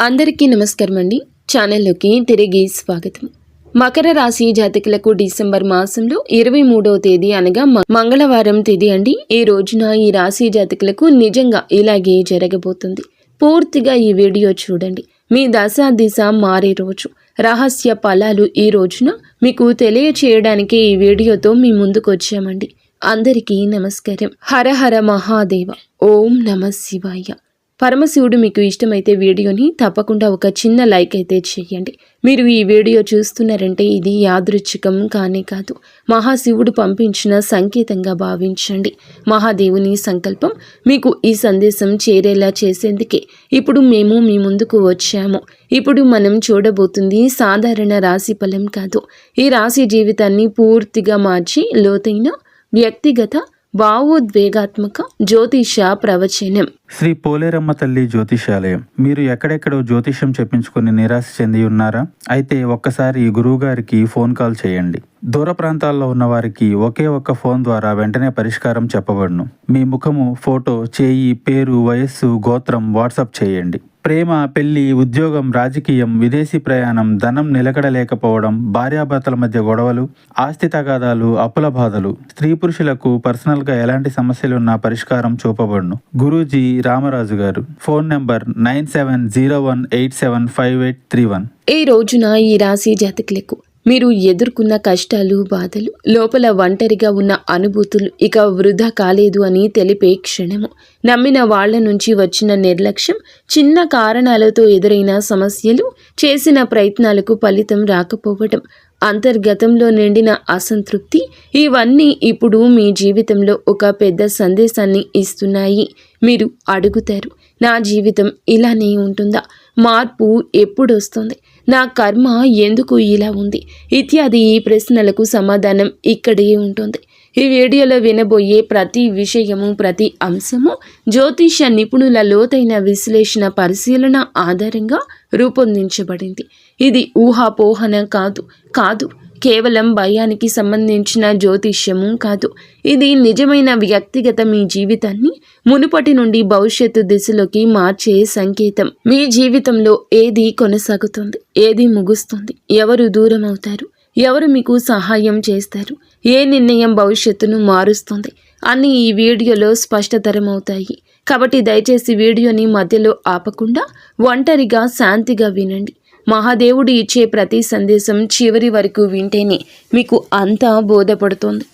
అందరికీ నమస్కారం అండి. ఛానల్లోకి తిరిగి స్వాగతం. మకర రాశి జాతకులకు డిసెంబర్ మాసంలో ఇరవై మూడవ తేదీ అనగా మ- మంగళవారం తేదీ అండి. ఈ రోజున ఈ రాశి జాతకులకు నిజంగా ఇలాగే జరగబోతుంది. పూర్తిగా ఈ వీడియో చూడండి. మీ దశ దిశ మారే రోజు. రహస్య ఫలాలు ఈ రోజున మీకు తెలియచేయడానికి ఈ వీడియోతో మీ ముందుకు వచ్చామండి. అందరికీ నమస్కారం. హర హర మహాదేవ. ఓం నమ శివాయ. పరమశివుడు మీకు ఇష్టమైతే వీడియోని తప్పకుండా ఒక చిన్న లైక్ అయితే చేయండి. మీరు ఈ వీడియో చూస్తున్నారంటే ఇది యాదృచ్ఛికం కానే కాదు. మహాశివుడు పంపించిన సంకేతంగా భావించండి. మహాదేవుని సంకల్పం మీకు ఈ సందేశం చేరేలా చేసేందుకే. ఇప్పుడు మేము మీ ముందుకు వచ్చాము. ఇప్పుడు మనం చూడబోతుంది సాధారణ రాశి ఫలం కాదు. ఈ రాశి జీవితాన్ని పూర్తిగా మార్చి లోతైన వ్యక్తిగత భావోద్వేగాత్మక జ్యోతిష ప్రవచనం. శ్రీ పోలేరమ్మ తల్లి జ్యోతిషాలయం. మీరు ఎక్కడెక్కడో జ్యోతిషం చెప్పించుకుని నిరాశ చెంది ఉన్నారా? అయితే ఒక్కసారి గురువు గారికి ఫోన్ కాల్ చేయండి. దూర ప్రాంతాల్లో ఉన్న వారికి ఒకే ఒక్క ఫోన్ ద్వారా వెంటనే పరిష్కారం చెప్పబడును. మీ ముఖము ఫోటో చేయి పేరు వయస్సు గోత్రం వాట్సాప్ చేయండి. ప్రేమ పెళ్ళి ఉద్యోగం రాజకీయం విదేశీ ప్రయాణం ధనం నిలకడలేకపోవడం భార్యాభర్తల మధ్య గొడవలు ఆస్తి తగాదాలు అప్పుల బాధలు. స్త్రీ పురుషులకు పర్సనల్గా ఎలాంటి సమస్యలున్నా పరిష్కారం చూపబడును. గురూజీ రామరాజు గారు. Phone number nine seven zero one eight seven five eight three one. ఈ రోజున ఈ రాశి జాతకులకు మీరు ఎదుర్కొన్న కష్టాలు బాధలు లోపల ఒంటరిగా ఉన్న అనుభూతులు ఇక వృధా కాలేదు అని తెలిపే క్షణము. నమ్మిన వాళ్ళ నుంచి వచ్చిన నిర్లక్ష్యం చిన్న కారణాలతో ఎదురైన సమస్యలు చేసిన ప్రయత్నాలకు ఫలితం రాకపోవటం అంతర్గతంలో నిండిన అసంతృప్తి ఇవన్నీ ఇప్పుడు మీ జీవితంలో ఒక పెద్ద సందేశాన్ని ఇస్తున్నాయి. మీరు అడుగుతారు నా జీవితం ఇలానే ఉంటుందా? మార్పు ఎప్పుడొస్తుంది? నా కర్మ ఎందుకు ఇలా ఉంది? ఇత్యాది ఈ ప్రశ్నలకు సమాధానం ఇక్కడే ఉంటుంది. ఈ వీడియోలో వినబోయే ప్రతి విషయము ప్రతి అంశము జ్యోతిష నిపుణుల లోతైన విశ్లేషణ పరిశీలన ఆధారంగా రూపొందించబడింది. ఇది ఊహాపోహన కాదు కాదు. కేవలం భయానికి సంబంధించిన జ్యోతిష్యము కాదు. ఇది నిజమైన వ్యక్తిగత మీ జీవితాన్ని మునుపటి నుండి భవిష్యత్తు దిశలోకి మార్చే సంకేతం. మీ జీవితంలో ఏది కొనసాగుతుంది? ఏది ముగుస్తుంది? ఎవరు దూరం అవుతారు ఎవరు మీకు సహాయం చేస్తారు? ఏ నిర్ణయం భవిష్యత్తును మారుస్తుంది? అన్ని ఈ వీడియోలో స్పష్టతరమవుతాయి. కాబట్టి దయచేసి వీడియోని మధ్యలో ఆపకుండా ఒంటరిగా శాంతిగా వినండి. మహాదేవుడు ఇచ్చే ప్రతి సందేశం చివరి వరకు వింటేనే మీకు అంతా బోధపడుతుంది.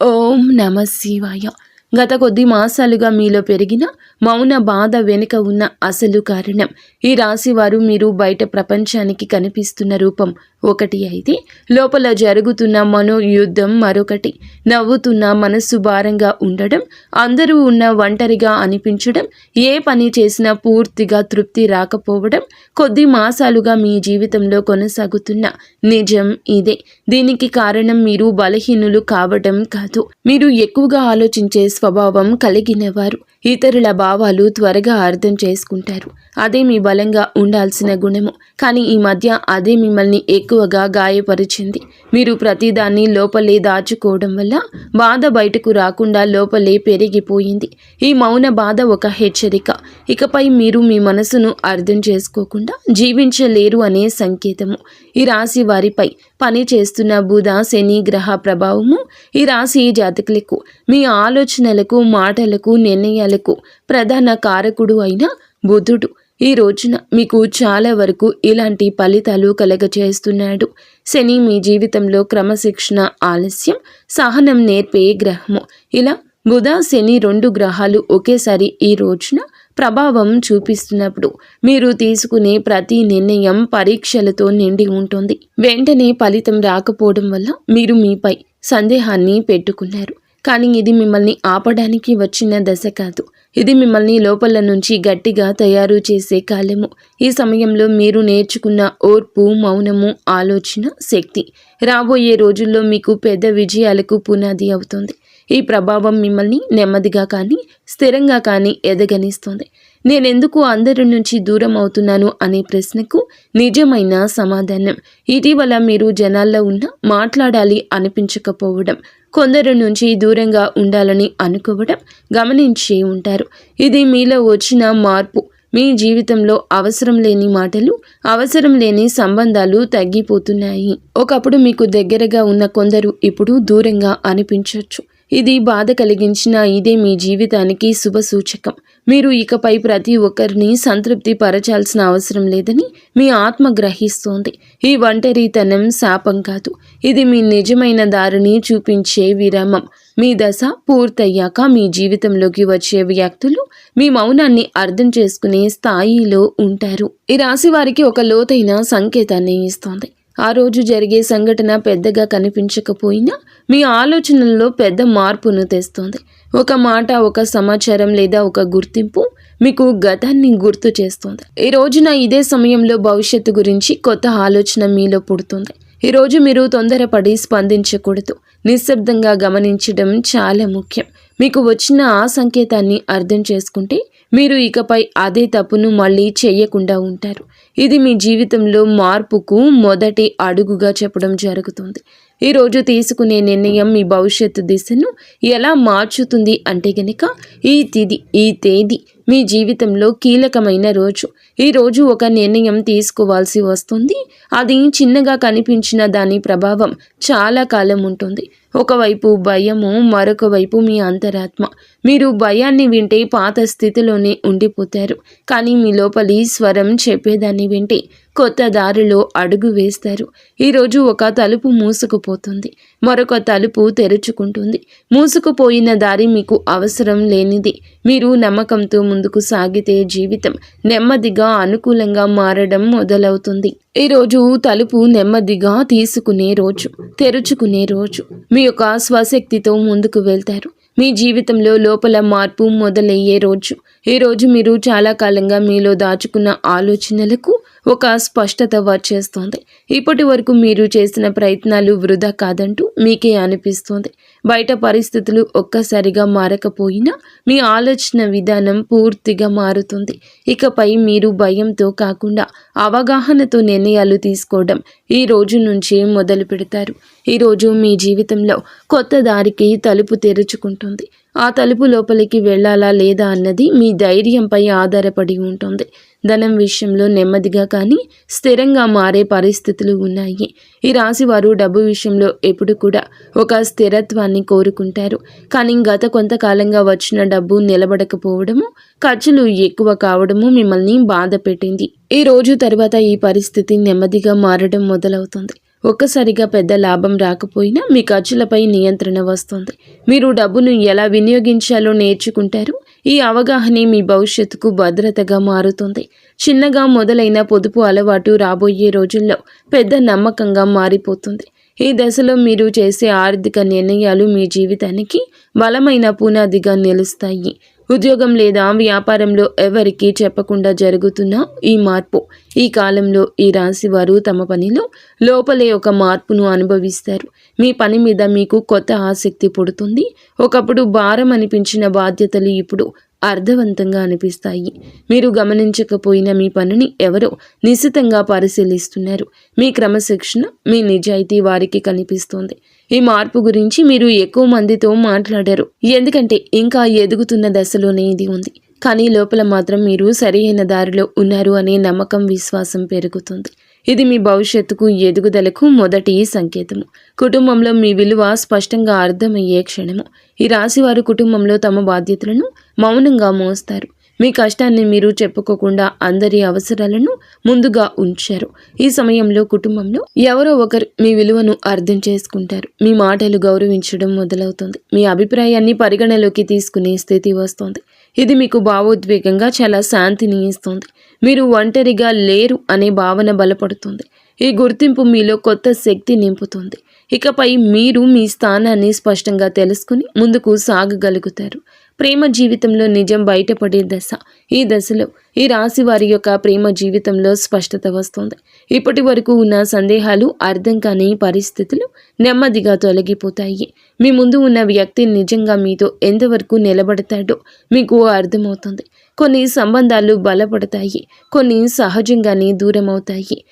ఓం నమ శివాయ. గత కొద్ది మాసాలుగా మీలో పెరిగిన మౌన బాధ వెనుక ఉన్న అసలు కారణం ఈ రాశివారు మీరు బయట ప్రపంచానికి కనిపిస్తున్న రూపం ఒకటి అయితే లోపల జరుగుతున్న మనోయుద్ధం మరొకటి. నవ్వుతున్న మనస్సు భారంగా ఉండడం అందరూ ఉన్న ఒంటరిగా అనిపించడం ఏ పని చేసినా పూర్తిగా తృప్తి రాకపోవడం కొద్ది మాసాలుగా మీ జీవితంలో కొనసాగుతున్న నిజం ఇదే. దీనికి కారణం మీరు బలహీనులు కావడం కాదు. మీరు ఎక్కువగా ఆలోచించే స్వభావం కలిగినవారు ఇతరుల భావాలు త్వరగా అర్థం చేసుకుంటారు. అదే మీ బలంగా ఉండాల్సిన గుణము. కానీ ఈ మధ్య అదే మిమ్మల్ని ఎక్కువగా గాయపరిచింది. మీరు ప్రతిదాన్ని లోపలే దాచుకోవడం వల్ల బాధ బయటకు రాకుండా లోపలే పెరిగిపోయింది. ఈ మౌన బాధ ఒక హెచ్చరిక. ఇకపై మీరు మీ మనసును అర్థం చేసుకోకుండా జీవించలేరు అనే సంకేతము. ఈ రాశి వారిపై పని చేస్తున్న బుధ శని గ్రహ ప్రభావము ఈ రాశి జాతకులకు మీ ఆలోచనలకు మాటలకు నిర్ణయాలకు ప్రధాన కారకుడు అయిన బుధుడు. ఈ రోజున మీకు చాలా వరకు ఇలాంటి ఫలితాలు కలగచేస్తున్నాడు శని మీ జీవితంలో క్రమశిక్షణ ఆలస్యం సహనం నేర్పే గ్రహము. ఇలా బుధ శని రెండు గ్రహాలు ఒకేసారి ఈ రోజున ప్రభావం చూపిస్తున్నప్పుడు మీరు తీసుకునే ప్రతి నిర్ణయం పరీక్షలతో నిండి ఉంటుంది. వెంటనే ఫలితం రాకపోవడం వల్ల మీరు మీపై సందేహాన్ని పెట్టుకున్నారు. కానీ ఇది మిమ్మల్ని ఆపడానికి వచ్చిన దశ కాదు. ఇది మిమ్మల్ని లోపల నుంచి గట్టిగా తయారు చేసే కాలము. ఈ సమయంలో మీరు నేర్చుకున్న ఓర్పు మౌనము ఆలోచన శక్తి. రాబోయే రోజుల్లో మీకు పెద్ద విజయాలకు పునాది అవుతుంది. ఈ ప్రభావం మిమ్మల్ని నెమ్మదిగా కానీ స్థిరంగా కానీ ఎదగనిస్తుంది. నేనెందుకు అందరి నుంచి దూరం అవుతున్నాను అనే ప్రశ్నకు నిజమైన సమాధానం. ఇటీవల మీరు జనాల్లో ఉన్న మాట్లాడాలి అనిపించకపోవడం కొందరు నుంచి దూరంగా ఉండాలని అనుకోవడం గమనించి ఉంటారు. ఇది మీలో వచ్చిన మార్పు. మీ జీవితంలో అవసరం లేని మాటలు అవసరం లేని సంబంధాలు తగ్గిపోతున్నాయి. ఒకప్పుడు మీకు దగ్గరగా ఉన్న కొందరు ఇప్పుడు దూరంగా అనిపించవచ్చు ఇది బాధ కలిగించిన ఇదే మీ జీవితానికి శుభ సూచకం. మీరు ఇకపై ప్రతి ఒక్కరిని సంతృప్తి పరచాల్సిన అవసరం లేదని మీ ఆత్మ గ్రహిస్తోంది. ఈ ఒంటరితనం శాపం కాదు. ఇది మీ నిజమైన దారిని చూపించే విరామం. మీ దశ పూర్తయ్యాక మీ జీవితంలోకి వచ్చే వ్యక్తులు మీ మౌనాన్ని అర్థం చేసుకునే స్థాయిలో ఉంటారు. ఈ రాశి వారికి ఒక లోతైన సంకేతాన్ని ఇస్తోంది. ఆ రోజు జరిగే సంఘటన పెద్దగా కనిపించకపోయినా మీ ఆలోచనల్లో పెద్ద మార్పును తెస్తుంది. ఒక మాట ఒక సమాచారం లేదా ఒక గుర్తింపు మీకు గతాన్ని గుర్తు చేస్తుంది. ఈ రోజున ఇదే సమయంలో భవిష్యత్తు గురించి కొత్త ఆలోచన మీలో పుడుతుంది. ఈ రోజు మీరు తొందరపడి స్పందించకూడదు. నిశ్శబ్దంగా గమనించడం చాలా ముఖ్యం. మీకు వచ్చిన ఆ సంకేతాన్ని అర్థం చేసుకుంటే మీరు ఇకపై అదే తప్పును మళ్ళీ చేయకుండా ఉంటారు. ఇది మీ జీవితంలో మార్పుకు మొదటి అడుగుగా చెప్పడం జరుగుతుంది. ఈరోజు తీసుకునే నిర్ణయం మీ భవిష్యత్తు దిశను ఎలా మార్చుతుంది అంటే గనక ఈ తిది ఈ తేదీ మీ జీవితంలో కీలకమైన రోజు. ఈ రోజు ఒక నిర్ణయం తీసుకోవాల్సి వస్తుంది. అది చిన్నగా కనిపించిన దాని ప్రభావం చాలా కాలం ఉంటుంది. ఒకవైపు భయము మరొక వైపు మీ అంతరాత్మ. మీరు భయాన్ని వింటే పాత స్థితిలోనే ఉండిపోతారు. కానీ మీ లోపలి స్వరం చెప్పేదాన్ని వింటే కొత్త దారిలో అడుగు వేస్తారు. ఈరోజు ఒక తలుపు మూసుకుపోతుంది. మరొక తలుపు తెరుచుకుంటుంది. మూసుకుపోయిన దారి మీకు అవసరం లేనిది. మీరు నమ్మకంతో ముందుకు సాగితే జీవితం నెమ్మదిగా అనుకూలంగా మారడం మొదలవుతుంది. ఈరోజు తలుపు నెమ్మదిగా తీసుకునే రోజు తెరుచుకునే రోజు. మీ యొక్క స్వశక్తితో ముందుకు వెళ్తారు. మీ జీవితంలో లోపల మార్పు మొదలయ్యే రోజు. ఈ రోజు మీరు చాలా కాలంగా మీలో దాచుకున్న ఆలోచనలకు ఒక స్పష్టత వచ్చేస్తోంది. ఇప్పటి వరకు మీరు చేసిన ప్రయత్నాలు వృధా కాదంటూ మీకే అనిపిస్తోంది. బయట పరిస్థితులు ఒక్కసారిగా మారకపోయినా మీ ఆలోచన విధానం పూర్తిగా మారుతుంది. ఇకపై మీరు భయంతో కాకుండా అవగాహనతో నిర్ణయాలు తీసుకోవడం ఈ రోజు నుంచి మొదలు పెడతారు. ఈరోజు మీ జీవితంలో కొత్త దారికి తలుపు తెరుచుకుంటుంది. ఆ తలుపు లోపలికి వెళ్ళాలా లేదా అన్నది మీ ధైర్యంపై ఆధారపడి ఉంటుంది. ధనం విషయంలో నెమ్మదిగా కానీ స్థిరంగా మారే పరిస్థితులు ఉన్నాయి. ఈ రాశి వారు డబ్బు విషయంలో ఎప్పుడు కూడా ఒక స్థిరత్వాన్ని కోరుకుంటారు. కానీ గత కొంతకాలంగా వచ్చిన డబ్బు నిలబడకపోవడము ఖర్చులు ఎక్కువ కావడము మిమ్మల్ని బాధ పెట్టింది. ఈ రోజు తర్వాత ఈ పరిస్థితి నెమ్మదిగా మారడం మొదలవుతుంది. ఒక్కసారిగా పెద్ద లాభం రాకపోయినా మీ ఖర్చులపై నియంత్రణ వస్తుంది. మీరు డబ్బును ఎలా వినియోగించాలో నేర్చుకుంటారు. ఈ అవగాహనే మీ భవిష్యత్తుకు భద్రతగా మారుతుంది. చిన్నగా మొదలైన పొదుపు అలవాటు రాబోయే రోజుల్లో పెద్ద నమ్మకంగా మారిపోతుంది. ఈ దశలో మీరు చేసే ఆర్థిక నిర్ణయాలు మీ జీవితానికి బలమైన పునాదిగా నిలుస్తాయి. ఉద్యోగం లేదా వ్యాపారంలో ఎవరికీ చెప్పకుండా జరుగుతున్న ఈ మార్పు. ఈ కాలంలో ఈ రాశి వారు తమ పనిలో లోపలే ఒక మార్పును అనుభవిస్తారు. మీ పని మీద మీకు కొత్త ఆసక్తి పుడుతుంది. ఒకప్పుడు భారం అనిపించిన బాధ్యతలు ఇప్పుడు అర్థవంతంగా అనిపిస్తాయి. మీరు గమనించకపోయిన మీ పనిని ఎవరో నిశితంగా పరిశీలిస్తున్నారు. మీ క్రమశిక్షణ మీ నిజాయితీ వారికి కనిపిస్తోంది. ఈ మార్పు గురించి మీరు ఎక్కువ మందితో మాట్లాడారు. ఎందుకంటే ఇంకా ఎదుగుతున్న దశలోనే ఇది ఉంది. కానీ లోపల మాత్రం మీరు సరైన దారిలో ఉన్నారు అనే నమ్మకం విశ్వాసం పెరుగుతుంది. ఇది మీ భవిష్యత్తుకు ఎదుగుదలకు మొదటి సంకేతము. కుటుంబంలో మీ విలువ స్పష్టంగా అర్థమయ్యే క్షణము. ఈ రాశివారు కుటుంబంలో తమ బాధ్యతలను మౌనంగా మోస్తారు. మీ కష్టాన్ని మీరు చెప్పుకోకుండా అందరి అవసరాలను ముందుగా ఉంచారు. ఈ సమయంలో కుటుంబంలో ఎవరో ఒకరు మీ విలువను అర్థం చేసుకుంటారు. మీ మాటలు గౌరవించడం మొదలవుతుంది. మీ అభిప్రాయాన్ని పరిగణలోకి తీసుకునే స్థితి వస్తుంది. ఇది మీకు భావోద్వేగంగా చాలా శాంతిని ఇస్తుంది. మీరు ఒంటరిగా లేరు అనే భావన బలపడుతుంది. ఈ గుర్తింపు మీలో కొత్త శక్తి నింపుతుంది. ఇకపై మీరు మీ స్థానాన్ని స్పష్టంగా తెలుసుకుని ముందుకు సాగగలుగుతారు. ప్రేమ జీవితంలో నిజం బయటపడే దశ. ఈ దశలో ఈ రాశి వారి యొక్క ప్రేమ జీవితంలో స్పష్టత వస్తుంది. ఇప్పటి వరకు ఉన్న సందేహాలు అర్థం కాని పరిస్థితులు నెమ్మదిగా తొలగిపోతాయి. మీ ముందు ఉన్న వ్యక్తి నిజంగా మీతో ఎంతవరకు నిలబడతాడో మీకు అర్థమవుతుంది. కొన్ని సంబంధాలు బలపడతాయి కొన్ని సహజంగానే దూరం అవుతాయి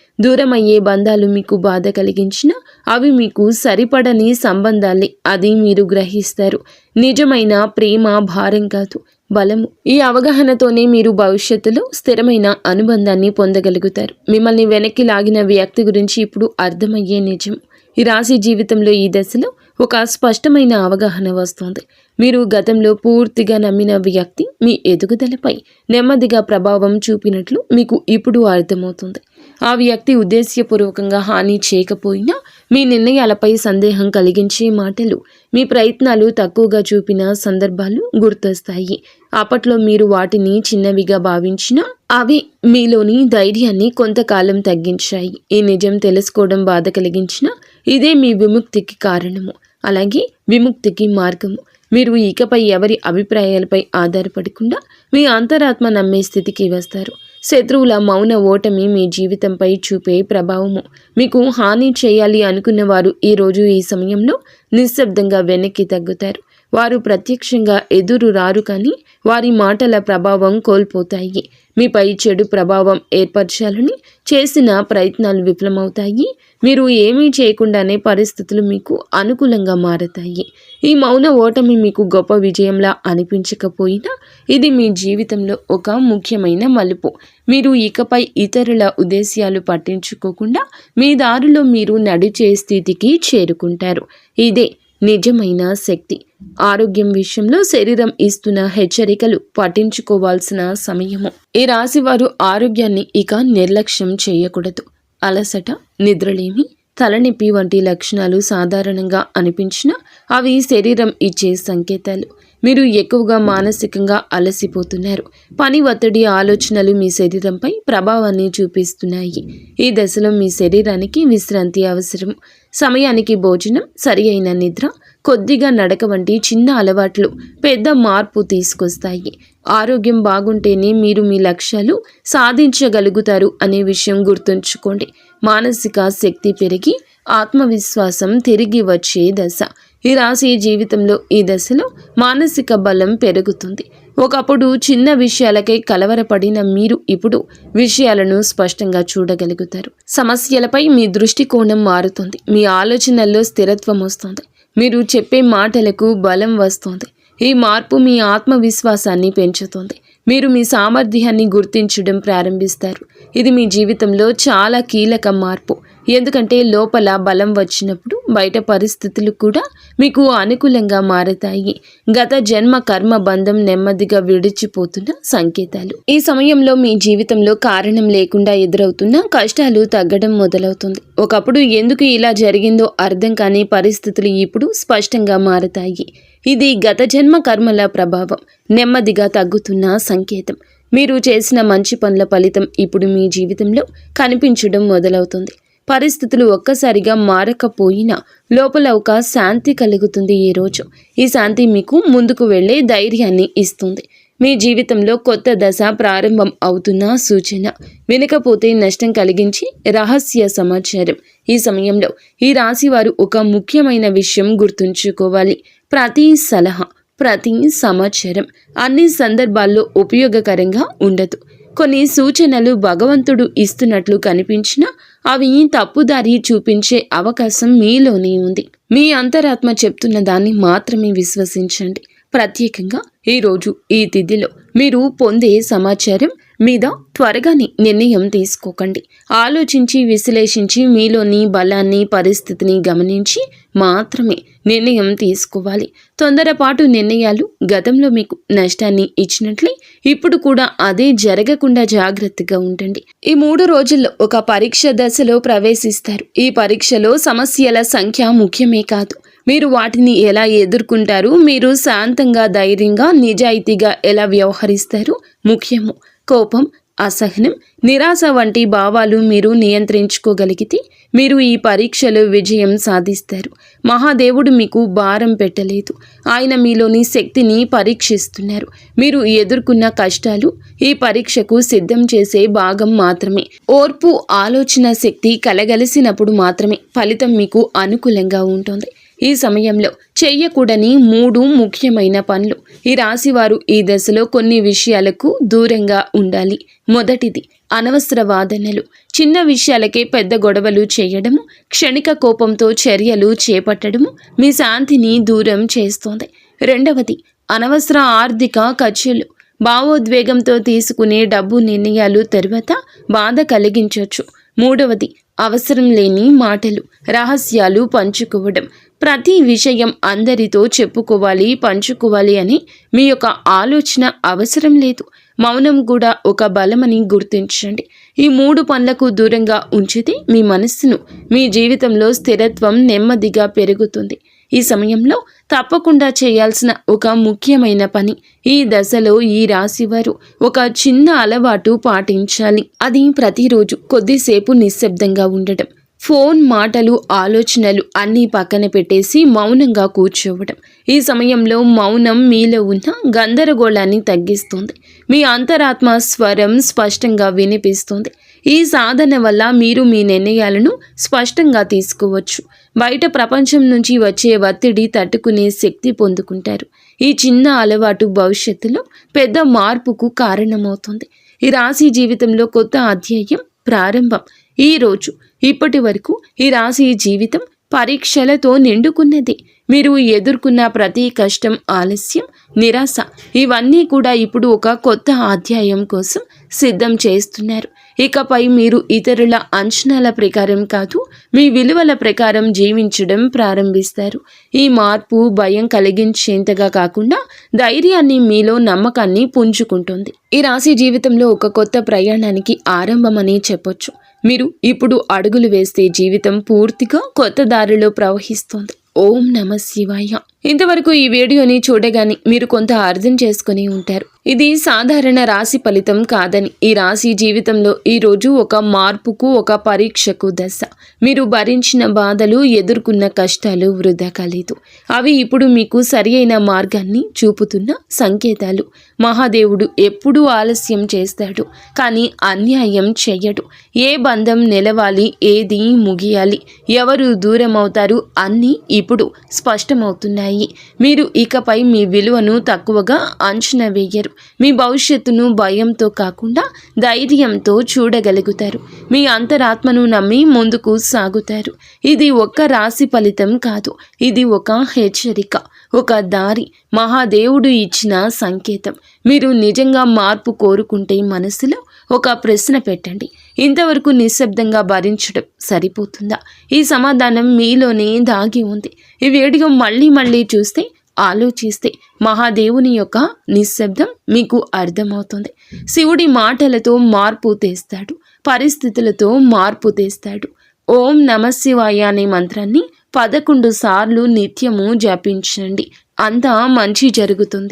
బంధాలు మీకు బాధ కలిగించినా అవి మీకు సరిపడని సంబంధాలే అది మీరు గ్రహిస్తారు. నిజమైన ప్రేమ భారం కాదు బలము. ఈ అవగాహనతోనే మీరు భవిష్యత్తులో స్థిరమైన అనుబంధాన్ని పొందగలుగుతారు. మిమ్మల్ని వెనక్కి లాగిన వ్యక్తి గురించి ఇప్పుడు అర్థమయ్యే నిజం. ఈ రాశి జీవితంలో ఈ దశలో ఒక స్పష్టమైన అవగాహన వస్తుంది. మీరు గతంలో పూర్తిగా నమ్మిన వ్యక్తి మీ ఎదుగుదలపై నెమ్మదిగా ప్రభావం చూపినట్లు మీకు ఇప్పుడు అర్థమవుతుంది. ఆ వ్యక్తి ఉద్దేశ్యపూర్వకంగా హాని చేయకపోయినా మీ నిర్ణయాలపై సందేహం కలిగించే మాటలు మీ ప్రయత్నాలు తక్కువగా చూపిన సందర్భాలు గుర్తొస్తాయి. అప్పట్లో మీరు వాటిని చిన్నవిగా భావించినా అవి మీలోని ధైర్యాన్ని కొంతకాలం తగ్గించాయి. ఈ నిజం తెలుసుకోవడం బాధ కలిగించినా ఇదే మీ విముక్తికి కారణము. అలాగే విముక్తికి మార్గము. మీరు ఇకపై ఎవరి అభిప్రాయాలపై ఆధారపడకుండా మీ అంతరాత్మ నమ్మే స్థితికి వస్తారు. శత్రువుల మౌన ఓటమి మీ జీవితంపై చూపే ప్రభావము. మీకు హాని చేయాలి అనుకున్న వారు ఈరోజు ఈ సమయంలో నిశ్శబ్దంగా వెనక్కి తగ్గుతారు. వారు ప్రత్యక్షంగా ఎదురు రారు కానీ వారి మాటల ప్రభావం కోల్పోతాయి. మీపై చెడు ప్రభావం ఏర్పరచాలని చేసిన ప్రయత్నాలు విఫలమవుతాయి. మీరు ఏమీ చేయకుండానే పరిస్థితులు మీకు అనుకూలంగా మారతాయి. ఈ మౌన ఓటమి మీకు గొప్ప విజయంలా అనిపించకపోయినా ఇది మీ జీవితంలో ఒక ముఖ్యమైన మలుపు. మీరు ఇకపై ఇతరుల ఉద్దేశ్యాలు పట్టించుకోకుండా మీ దారిలో మీరు నడిచే స్థితికి చేరుకుంటారు. ఇదే నిజమైన శక్తి. ఆరోగ్యం విషయంలో శరీరం ఇస్తున్న హెచ్చరికలు పాటించుకోవాల్సిన సమయము. ఈ రాశివారు ఆరోగ్యాన్ని ఇక నిర్లక్ష్యం చేయకూడదు. అలసట నిద్రలేమి తలనొప్పి వంటి లక్షణాలు సాధారణంగా అనిపించినా అవి శరీరం ఇచ్చే సంకేతాలు. మీరు ఎక్కువగా మానసికంగా అలసిపోతున్నారు. పని ఒత్తిడి ఆలోచనలు మీ శరీరంపై ప్రభావాన్ని చూపిస్తున్నాయి. ఈ దశలో మీ శరీరానికి విశ్రాంతి అవసరం. సమయానికి భోజనం సరి అయిన నిద్ర కొద్దిగా నడక వంటి చిన్న అలవాట్లు పెద్ద మార్పు తీసుకొస్తాయి. ఆరోగ్యం బాగుంటేనే మీరు మీ లక్ష్యాలు సాధించగలుగుతారు అనే విషయం గుర్తుంచుకోండి. మానసిక శక్తి పెరిగి ఆత్మవిశ్వాసం తిరిగి వచ్చే దశ. ఈ రాశి జీవితంలో ఈ దశలో మానసిక బలం పెరుగుతుంది. ఒకప్పుడు చిన్న విషయాలకై కలవరపడిన మీరు ఇప్పుడు విషయాలను స్పష్టంగా చూడగలుగుతారు. సమస్యలపై మీ దృష్టికోణం మారుతుంది. మీ ఆలోచనల్లో స్థిరత్వం వస్తుంది. మీరు చెప్పే మాటలకు బలం వస్తుంది. ఈ మార్పు మీ ఆత్మవిశ్వాసాన్ని పెంచుతుంది. మీరు మీ సామర్థ్యాన్ని గుర్తించడం ప్రారంభిస్తారు. ఇది మీ జీవితంలో చాలా కీలక మార్పు. ఎందుకంటే లోపల బలం వచ్చినప్పుడు బయట పరిస్థితులు కూడా మీకు అనుకూలంగా మారతాయి. గత జన్మ కర్మ బంధం నెమ్మదిగా విడిచిపోతున్న సంకేతాలు. ఈ సమయంలో మీ జీవితంలో కారణం లేకుండా ఎదురవుతున్న కష్టాలు తగ్గడం మొదలవుతుంది. ఒకప్పుడు ఎందుకు ఇలా జరిగిందో అర్థం కాని పరిస్థితులు ఇప్పుడు స్పష్టంగా మారతాయి. ఇది గత జన్మ కర్మల ప్రభావం. నెమ్మదిగా తగ్గుతున్న సంకేతం. మీరు చేసిన మంచి పనుల ఫలితం ఇప్పుడు మీ జీవితంలో కనిపించడం మొదలవుతుంది. పరిస్థితులు ఒక్కసారిగా మారకపోయినా లోపల ఒక శాంతి కలుగుతుంది ఈ రోజు. ఈ శాంతి మీకు ముందుకు వెళ్ళే ధైర్యాన్ని ఇస్తుంది. మీ జీవితంలో కొత్త దశ ప్రారంభం అవుతున్న సూచన. వినకపోతే నష్టం కలిగించి రహస్య సమాచారం. ఈ సమయంలో ఈ రాశివారు ఒక ముఖ్యమైన విషయం గుర్తుంచుకోవాలి. ప్రతి సలహా ప్రతి సమాచారం అన్ని సందర్భాల్లో ఉపయోగకరంగా ఉండదు. కొన్ని సూచనలు భగవంతుడు ఇస్తున్నట్లు కనిపించినా అవి తప్పుదారి చూపించే అవకాశం మీలోనే ఉంది. మీ అంతరాత్మ చెప్తున్న దాన్ని మాత్రమే విశ్వసించండి. ప్రత్యేకంగా ఈరోజు ఈ తిథిలో మీరు పొందే సమాచారం మీద త్వరగానే నిర్ణయం తీసుకోకండి. ఆలోచించి విశ్లేషించి మీలోని బలాన్ని పరిస్థితిని గమనించి మాత్రమే నిర్ణయం తీసుకోవాలి. తొందరపాటు నిర్ణయాలు గతంలో మీకు నష్టాన్ని ఇచ్చినట్లే ఇప్పుడు కూడా అదే జరగకుండా జాగ్రత్తగా ఉండండి. ఈ మూడు రోజుల్లో ఒక పరీక్ష దశలో ప్రవేశిస్తారు. ఈ పరీక్షలో సమస్యల సంఖ్య ముఖ్యమే కాదు. మీరు వాటిని ఎలా ఎదుర్కొంటారు? మీరు శాంతంగా ధైర్యంగా నిజాయితీగా ఎలా వ్యవహరిస్తారు? ముఖ్యము. కోపం అసహనం నిరాశ వంటి భావాలు మీరు నియంత్రించుకోగలిగితే మీరు ఈ పరీక్షలో విజయం సాధిస్తారు. మహాదేవుడు మీకు భారం పెట్టలేదు. ఆయన మీలోని శక్తిని పరీక్షిస్తున్నారు. మీరు ఎదుర్కొన్న కష్టాలు ఈ పరీక్షకు సిద్ధం చేసే భాగం మాత్రమే. ఓర్పు ఆలోచన శక్తి కలగలిసినప్పుడు మాత్రమే ఫలితం మీకు అనుకూలంగా ఉంటుంది. ఈ సమయంలో చెయ్యకూడని మూడు ముఖ్యమైన పనులు. ఈ రాశివారు ఈ దశలో కొన్ని విషయాలకు దూరంగా ఉండాలి. మొదటిది అనవసర వాదనలు. చిన్న విషయాలకే పెద్ద గొడవలు చేయడము క్షణిక కోపంతో చర్యలు చేపట్టడము మీ శాంతిని దూరం చేస్తోంది. రెండవది అనవసర ఆర్థిక ఖర్చులు. భావోద్వేగంతో తీసుకునే డబ్బు నిర్ణయాలు తర్వాత బాధ కలిగించవచ్చు మూడవది అవసరం లేని మాటలు రహస్యాలు పంచుకోవడం. ప్రతి విషయం అందరితో చెప్పుకోవాలి పంచుకోవాలి అని మీ యొక్క ఆలోచన అవసరం లేదు. మౌనం కూడా ఒక బలమని గుర్తించండి. ఈ మూడు పనులకు దూరంగా ఉంచితే మీ మనస్సును మీ జీవితంలో స్థిరత్వం నెమ్మదిగా పెరుగుతుంది. ఈ సమయంలో తప్పకుండా చేయాల్సిన ఒక ముఖ్యమైన పని ఈ దశలో ఈ రాశివారు ఒక చిన్న అలవాటు పాటించాలి. అది ప్రతిరోజు కొద్దిసేపు నిశ్శబ్దంగా ఉండటం. ఫోన్ మాటలు ఆలోచనలు అన్నీ పక్కన పెట్టేసి మౌనంగా కూర్చోవడం ఈ సమయంలో మౌనం మీలో ఉన్న గందరగోళాన్ని తగ్గిస్తుంది. మీ అంతరాత్మ స్వరం స్పష్టంగా వినిపిస్తుంది. ఈ సాధన వల్ల మీరు మీ నిర్ణయాలను స్పష్టంగా తీసుకోవచ్చు. బయట ప్రపంచం నుంచి వచ్చే ఒత్తిడి తట్టుకునే శక్తి పొందుకుంటారు. ఈ చిన్న అలవాటు భవిష్యత్తులో పెద్ద మార్పుకు కారణమవుతుంది. ఈ రాశి జీవితంలో కొత్త అధ్యాయం ప్రారంభం. ఈ రోజు ఇప్పటి వరకు ఈ రాశి జీవితం పరీక్షలతో నిండుకున్నది. మీరు ఎదుర్కొన్న ప్రతి కష్టం ఆలస్యం నిరాశ ఇవన్నీ కూడా ఇప్పుడు ఒక కొత్త అధ్యాయం కోసం సిద్ధం చేస్తున్నారు. ఇకపై మీరు ఇతరుల అంచనాల ప్రకారం కాదు మీ విలువల ప్రకారం జీవించడం ప్రారంభిస్తారు. ఈ మార్పు భయం కలిగించేంతగా కాకుండా ధైర్యాన్ని మీలో నమ్మకాన్ని పుంజుకుంటుంది. ఈ రాశి జీవితంలో ఒక కొత్త ప్రయాణానికి ఆరంభమని చెప్పొచ్చు. మీరు ఇప్పుడు అడుగులు వేస్తే జీవితం పూర్తిగా కొత్త దారిలో ప్రవహిస్తుంది. ఓం నమ శివాయ. ఇంతవరకు ఈ వీడియోని చూడగానే మీరు కొంత అర్థం చేసుకుని ఉంటారు. ఇది సాధారణ రాశి ఫలితం కాదని. ఈ రాశి జీవితంలో ఈరోజు ఒక మార్పుకు ఒక పరీక్షకు దశ. మీరు భరించిన బాధలు ఎదుర్కొన్న కష్టాలు వృధా కాలేదు. అవి ఇప్పుడు మీకు సరియైన మార్గాన్ని చూపుతున్న సంకేతాలు. మహాదేవుడు ఎప్పుడూ ఆలస్యం చేస్తాడు కానీ అన్యాయం చెయ్యడు. ఏ బంధం నిలవాలి ఏది ముగియాలి ఎవరు దూరం అవుతారు అన్నీ ఇప్పుడు స్పష్టమవుతున్నాయి. మీరు ఇకపై మీ విలువను తక్కువగా అంచనా వేయరు. మీ భవిష్యత్తును భయంతో కాకుండా ధైర్యంతో చూడగలుగుతారు. మీ అంతరాత్మను నమ్మి ముందుకు సాగుతారు. ఇది ఒక్క రాశి ఫలితం కాదు. ఇది ఒక హెచ్చరిక ఒక దారి. మహాదేవుడు ఇచ్చిన సంకేతం. మీరు నిజంగా మార్పు కోరుకుంటే మనసులో ఒక ప్రశ్న పెట్టండి. ఇంతవరకు నిశ్శబ్దంగా భరించడం సరిపోతుందా? ఈ సమాధానం మీలోనే దాగి ఉంది. ఈ వీడియో మళ్ళీ మళ్ళీ చూస్తే ఆలోచిస్తే మహాదేవుని యొక్క నిశ్శబ్దం మీకు అర్థమవుతుంది. శివుడి మాటలతో మార్పు తెస్తాడు పరిస్థితులతో మార్పు తెస్తాడు. ఓం నమ శివాయ అనే మంత్రాన్ని పదకొండు సార్లు నిత్యము జపించండి. అంతా మంచి జరుగుతుంది.